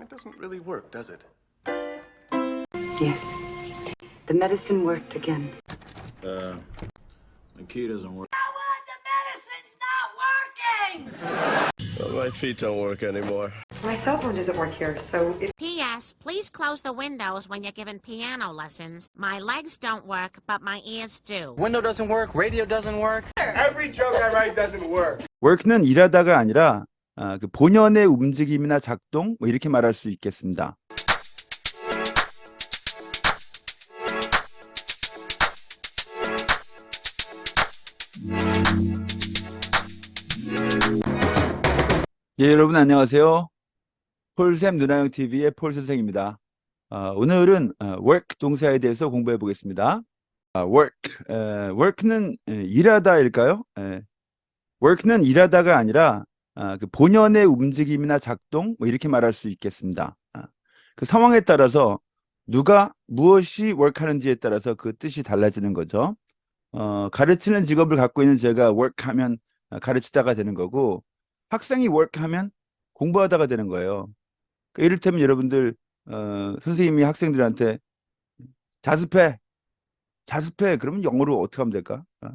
It doesn't really work, does it? Yes. The medicine worked again. Uh, the key doesn't work. My feet don't work anymore. My cell phone doesn't work here, so if P.S. Please close the windows when you're giving piano lessons. My legs don't work, but my ears do. Window doesn't work, radio doesn't work. Every joke I write doesn't work. work는 일하다가 아니라 아, 그 본연의 움직임이나 작동 뭐 이렇게 말할 수 있겠습니다. 예, 여러분 안녕하세요. 폴샘 누나형 TV의 폴 선생입니다. 아, 오늘은 아, work 동사에 대해서 공부해 보겠습니다. 아, work, 에, work는 에, 일하다일까요? 에, work는 일하다가 아니라 아, 그 본연의 움직임이나 작동 뭐 이렇게 말할 수 있겠습니다. 아, 그 상황에 따라서 누가 무엇이 work하는지에 따라서 그 뜻이 달라지는 거죠. 어, 가르치는 직업을 갖고 있는 제가 work하면 아, 가르치다가 되는 거고 학생이 work하면 공부하다가 되는 거예요. 그 이를테면 여러분들 어, 선생님이 학생들한테 자습해, 자습해 그러면 영어로 어떻게 하면 될까? 어,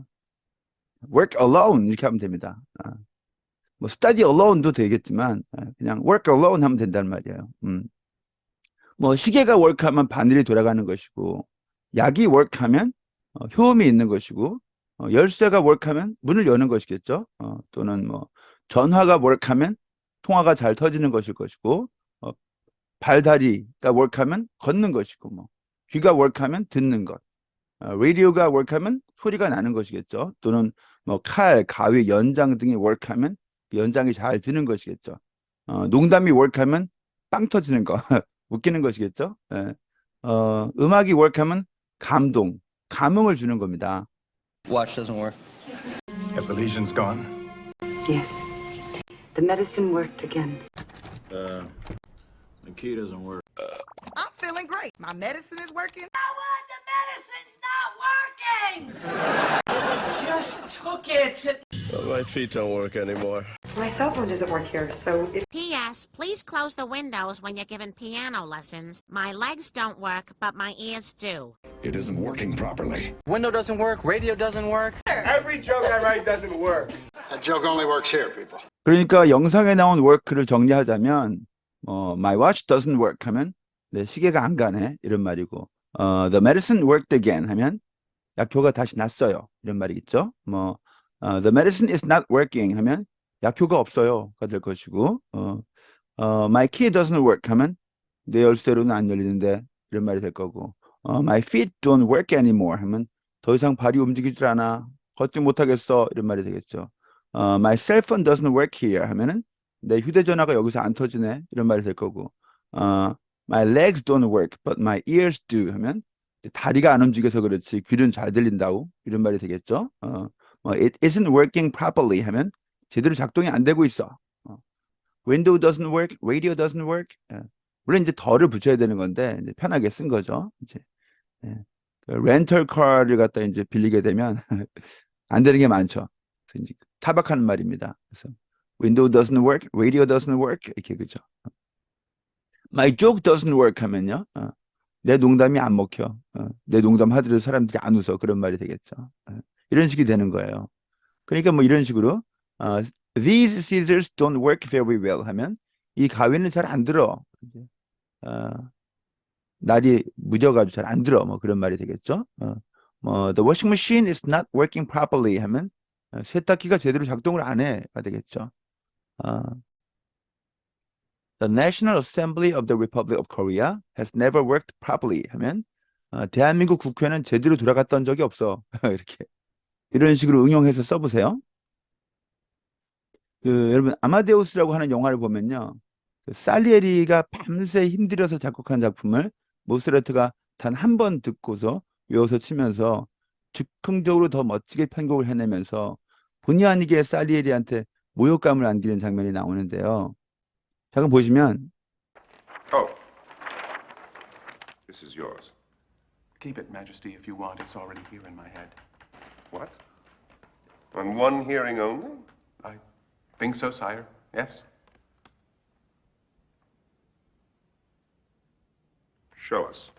work alone 이렇게 하면 됩니다. 어. 뭐 study alone도 되겠지만 어, 그냥 work alone 하면 된단 말이에요. 음. 뭐 시계가 work하면 바늘이 돌아가는 것이고 약이 work하면 어, 효험이 있는 것이고 어, 열쇠가 work하면 문을 여는 것이겠죠. 어, 또는 뭐 전화가 work하면 통화가 잘 터지는 것일 것이고 어, 발다리가 work하면 걷는 것이고 뭐 귀가 work하면 듣는 것, 어, 라디오가 work하면 소리가 나는 것이겠죠. 또는 뭐 칼, 가위, 연장 등이 work하면 연장이 잘 드는 것이겠죠. 어, 농담이 work하면 빵 터지는 거, 웃기는 것이겠죠. 예. 어, 음악이 work하면 감동, 감흥을 주는 겁니다. Watch doesn't work. Have the lesions gone? Yes. The medicine worked again. Uh, the key doesn't work. I'm feeling great. My medicine is working. My feet don't work anymore. my cell phone doesn't work here, so if P.S. Please close the windows when you're giving piano lessons. My legs don't work, but my ears do. It isn't working properly. Window doesn't work, radio doesn't work. Every joke I write doesn't work. That joke only works here, people. 그러니까 영상에 나온 work를 정리하자면 어, my watch doesn't work 하면 내 시계가 안 가네 이런 말이고 어, the medicine worked again 하면 약효가 다시 났어요 이런 말이겠죠. 뭐 어, the medicine is not working 하면 약효가 없어요가 될 것이고 어, 어, my key doesn't work 하면 내 열쇠로는 안 열리는데 이런 말이 될 거고 어, my feet don't work anymore 하면 더 이상 발이 움직이질 않아 걷지 못하겠어 이런 말이 되겠죠. 어, my cell phone doesn't work here 하면은 내 휴대전화가 여기서 안 터지네 이런 말이 될 거고 어, my legs don't work but my ears do 하면 다리가 안 움직여서 그렇지 귀는 잘 들린다고 이런 말이 되겠죠. 어, 뭐, it isn't working properly 하면 제대로 작동이 안 되고 있어. 어, window doesn't work, radio doesn't work. 예. 물론 이제 덜을 붙여야 되는 건데 편하게 쓴 거죠. 이제 예. 그 렌털 카를 갖다 이제 빌리게 되면 안 되는 게 많죠. 이제 타박하는 말입니다. 그래서 window doesn't work, radio doesn't work 이렇게 그죠. My joke doesn't work 하면요. 어, 내 농담이 안 먹혀. 어, 내 농담 하더라도 사람들이 안 웃어. 그런 말이 되겠죠. 어, 이런 식이 되는 거예요. 그러니까 뭐 이런 식으로 어, these scissors don't work very well 하면 이 가위는 잘 안 들어. 어, 날이 무뎌가지고 잘 안 들어. 뭐 그런 말이 되겠죠. 어, 뭐 the washing machine is not working properly 하면 어, 세탁기가 제대로 작동을 안 해가 되겠죠. 어, The National Assembly of the Republic of Korea has never worked properly 하면 어, 대한민국 국회는 제대로 돌아갔던 적이 없어. 이렇게 이런 식으로 응용해서 써보세요. 그 여러분 아마데우스라고 하는 영화를 보면요, 그 살리에리가 밤새 힘들여서 작곡한 작품을 모스레트가 단 한 번 듣고서 외워서 치면서 즉흥적으로 더 멋지게 편곡을 해내면서 본의 아니게 살리에리한테 모욕감을 안기는 장면이 나오는데요. 잠깐 보시면 Oh. This is yours. Keep it, Majesty, if you want. It's already here in my head. What? On one hearing only? Think so, sire? Yes? Show us.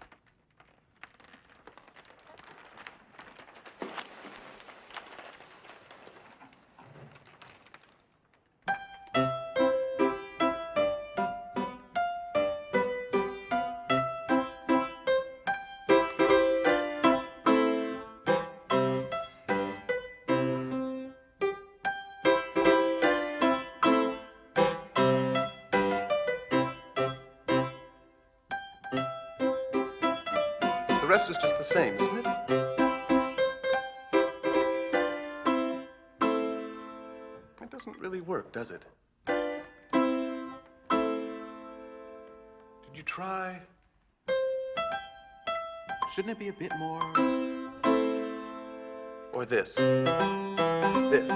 Rest is just the same, isn't it? It doesn't really work, does it? Did you try? Shouldn't it be a bit more? Or this? This?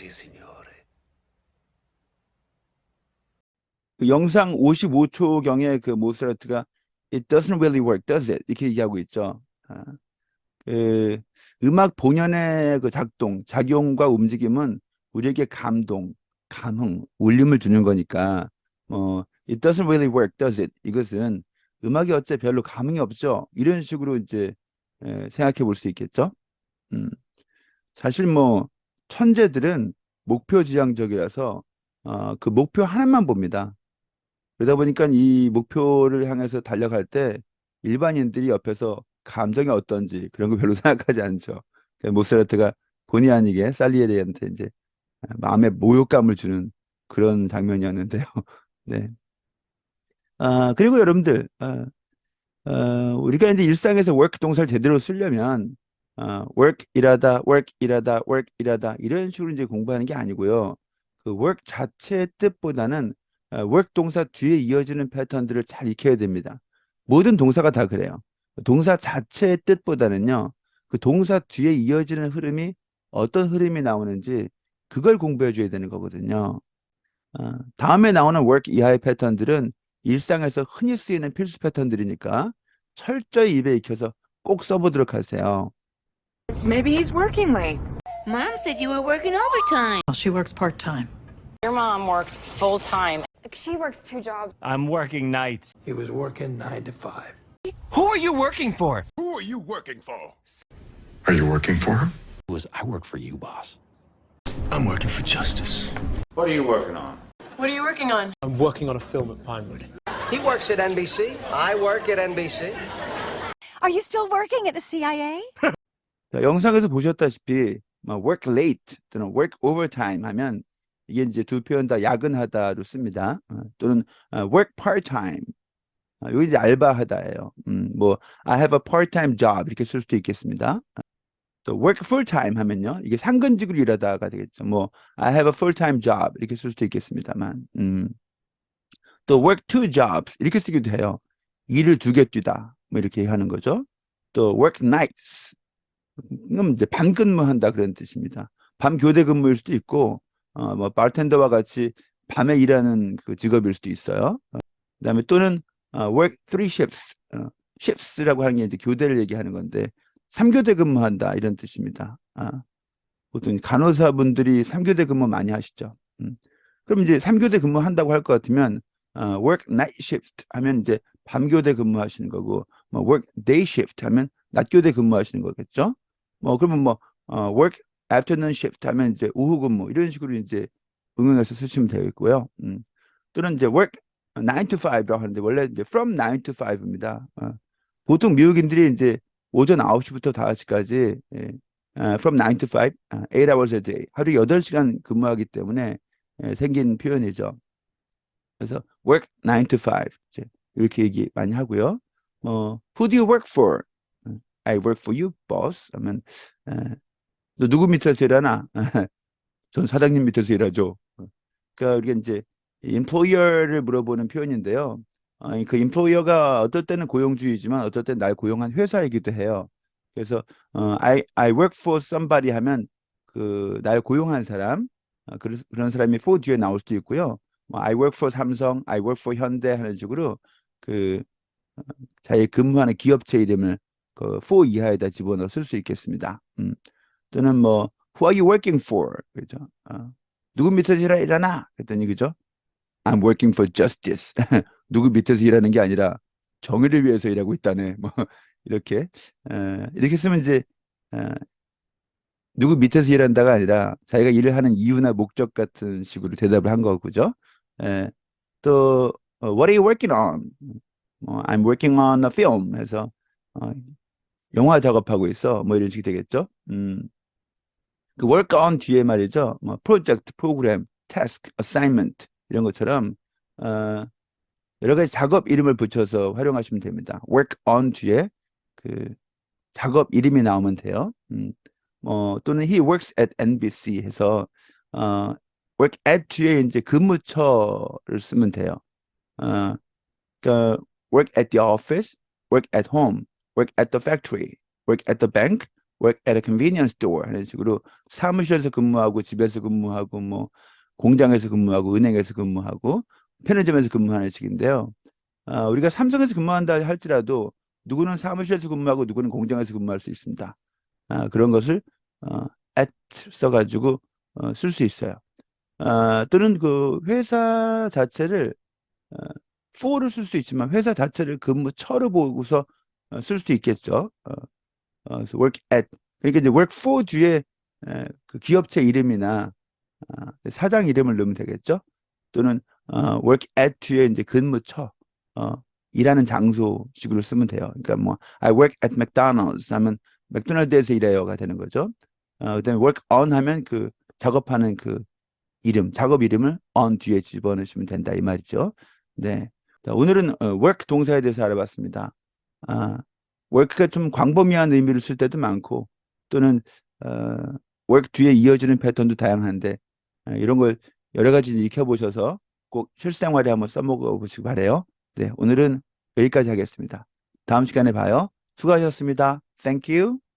Grazie, signore. 그 영상 55초경에 그 모차르트가 It doesn't really work, does it? 이렇게 얘기하고 있죠. 아, 그 음악 본연의 그 작동, 작용과 움직임은 우리에게 감동, 감흥, 울림을 주는 거니까 뭐 It doesn't really work, does it? 이것은 음악이 어째 별로 감흥이 없죠. 이런 식으로 이제 에, 생각해 볼 수 있겠죠. 음, 사실 뭐 천재들은 목표 지향적이라서 어, 그 목표 하나만 봅니다. 그러다 보니까 이 목표를 향해서 달려갈 때 일반인들이 옆에서 감정이 어떤지 그런 거 별로 생각하지 않죠. 그래서 모차르트가 본의 아니게 살리에리한테 이제 마음의 모욕감을 주는 그런 장면이었는데요. 네. 아, 그리고 여러분들, 어, 어, 우리가 이제 일상에서 work 동사를 제대로 쓰려면 어, work 일하다, work 일하다, work 일하다 이런 식으로 이제 공부하는 게 아니고요. 그 work 자체의 뜻보다는 어, work 동사 뒤에 이어지는 패턴들을 잘 익혀야 됩니다. 모든 동사가 다 그래요. 동사 자체의 뜻보다는요, 그 동사 뒤에 이어지는 흐름이 어떤 흐름이 나오는지 그걸 공부해 줘야 되는 거거든요. 어, 다음에 나오는 work 이하의 패턴들은 일상에서 흔히 쓰이는 필수 패턴들이니까 철저히 입에 익혀서 꼭 써보도록 하세요. Maybe he's working late. Mom said you were working overtime. Well, she works part time. Your mom worked full time. She works two jobs. I'm working nights. He was working nine to five. Who are you working for? Who are you working for? Are you working for him? Was I work for you, boss? I'm working for justice. What are you working on? What are you working on? I'm working on a film at Pinewood. He works at NBC. I work at NBC. Are you still working at the CIA? 자, 영상에서 보셨다시피 뭐 work late 또는 work overtime 하면 이게 이제 두 표현 다 야근하다로 씁니다. 어, 또는 어, work part-time. 어, 이거 이제 알바하다예요. 음, 뭐 I have a part-time job 이렇게 쓸 수도 있겠습니다. 또 work full-time 하면요. 이게 상근직으로 일하다가 되겠죠. 뭐 I have a full-time job 이렇게 쓸 수도 있겠습니다만. 음. 또 work two jobs 이렇게 쓰기도 해요. 일을 두 개 뛰다. 뭐 이렇게 하는 거죠. 또 work nights 그럼 이제 밤 근무한다 그런 뜻입니다. 밤 교대 근무일 수도 있고 어, 뭐 바텐더와 같이 밤에 일하는 그 직업일 수도 있어요. 어, 그다음에 또는 어, work three shifts, 어, shifts라고 하는 게 이제 교대를 얘기하는 건데 삼교대 근무한다 이런 뜻입니다. 아, 보통 간호사분들이 삼교대 근무 많이 하시죠. 음. 그럼 이제 삼교대 근무한다고 할 것 같으면 어, work night shift 하면 이제 밤교대 근무하시는 거고 뭐 work day shift 하면 낮교대 근무하시는 거겠죠. 뭐 그러면 뭐 어, work afternoon shift 하면 이제 오후 근무 이런 식으로 이제 응용해서 쓰시면 되겠고요. 음. 또는 이제 work 9 to 5라고 하는데 원래 이제 from 9 to 5입니다. 어. 보통 미국인들이 이제 오전 9시부터 5시까지 예, 어, from 9 to 5, 어, 8 hours a day. 하루 8시간 근무하기 때문에 예, 생긴 표현이죠. 그래서 work 9 to 5. 이제 이렇게 얘기 많이 하고요. 어, who do you work for? 어, I work for you, boss. 하면 에, 너 누구 밑에서 일하나? 전 사장님 밑에서 일하죠. 어, 그러니까 우리가 이제 employer를 물어보는 표현인데요. 어, 그 employer가 어떨 때는 고용주의지만 어떨 때는 날 고용한 회사이기도 해요. 그래서 어, I I work for somebody 하면 그 날 고용한 사람 어, 그런 사람이 for 뒤에 나올 수도 있고요. 뭐 I work for 삼성, I work for 현대 하는 식으로 그 어, 자기 근무하는 기업체 이름을 그 for 이하에다 집어넣어 쓸 수 있겠습니다. 음. 또는 뭐 Who are you working for? 그죠? 어, 누구 밑에서 일하- 일하나? 그랬더니 그죠? I'm working for justice. 누구 밑에서 일하는 게 아니라 정의를 위해서 일하고 있다네. 뭐 이렇게 어, 이렇게 쓰면 이제 어, 누구 밑에서 일한다가 아니라 자기가 일을 하는 이유나 목적 같은 식으로 대답을 한 거고죠. 에, 또 어, What are you working on? 뭐, I'm working on a film. 해서 어, 영화 작업하고 있어. 뭐 이런 식이 되겠죠. 음, 그 work on 뒤에 말이죠. 뭐 project, program, task, assignment 이런 것처럼 어, 여러 가지 작업 이름을 붙여서 활용하시면 됩니다. work on 뒤에 그 작업 이름이 나오면 돼요. 음, 뭐 또는 he works at NBC 해서 어, work at 뒤에 이제 근무처를 쓰면 돼요. 어, 그러니까 work at the office, work at home, work at the factory, work at the bank, work at a convenience store 하는 식으로 사무실에서 근무하고 집에서 근무하고 뭐 공장에서 근무하고 은행에서 근무하고 편의점에서 근무하는 식인데요. 어, 우리가 삼성에서 근무한다 할지라도 누구는 사무실에서 근무하고 누구는 공장에서 근무할 수 있습니다. 아, 그런 것을 어, at 써가지고 어, 쓸 수 있어요. 아, 또는 그 회사 자체를 어, for를 쓸 수 있지만 회사 자체를 근무처로 보고서 어, 쓸수 있겠죠. 어, 어, 그래서 work at 그러니까 이제 work for 뒤에 에, 그 기업체 이름이나 아, 사장 이름을 넣으면 되겠죠. 또는 어, work at 뒤에 이제 근무처 어, 일하는 장소식으로 쓰면 돼요. 그러니까 뭐 I work at McDonald's 하면 맥도날드에서 일해요가 되는 거죠. 어, 그다음에 work on 하면 그 작업하는 그 이름, 작업 이름을 on 뒤에 집어넣으시면 된다 이 말이죠. 네. 자, 오늘은 어, work 동사에 대해서 알아봤습니다. 아, work가 좀 광범위한 의미를 쓸 때도 많고 또는 어, work 뒤에 이어지는 패턴도 다양한데 어, 이런 걸 여러 가지 익혀보셔서 꼭 실생활에 한번 써먹어 보시기 바래요. 네, 오늘은 여기까지 하겠습니다. 다음 시간에 봐요. 수고하셨습니다. Thank you.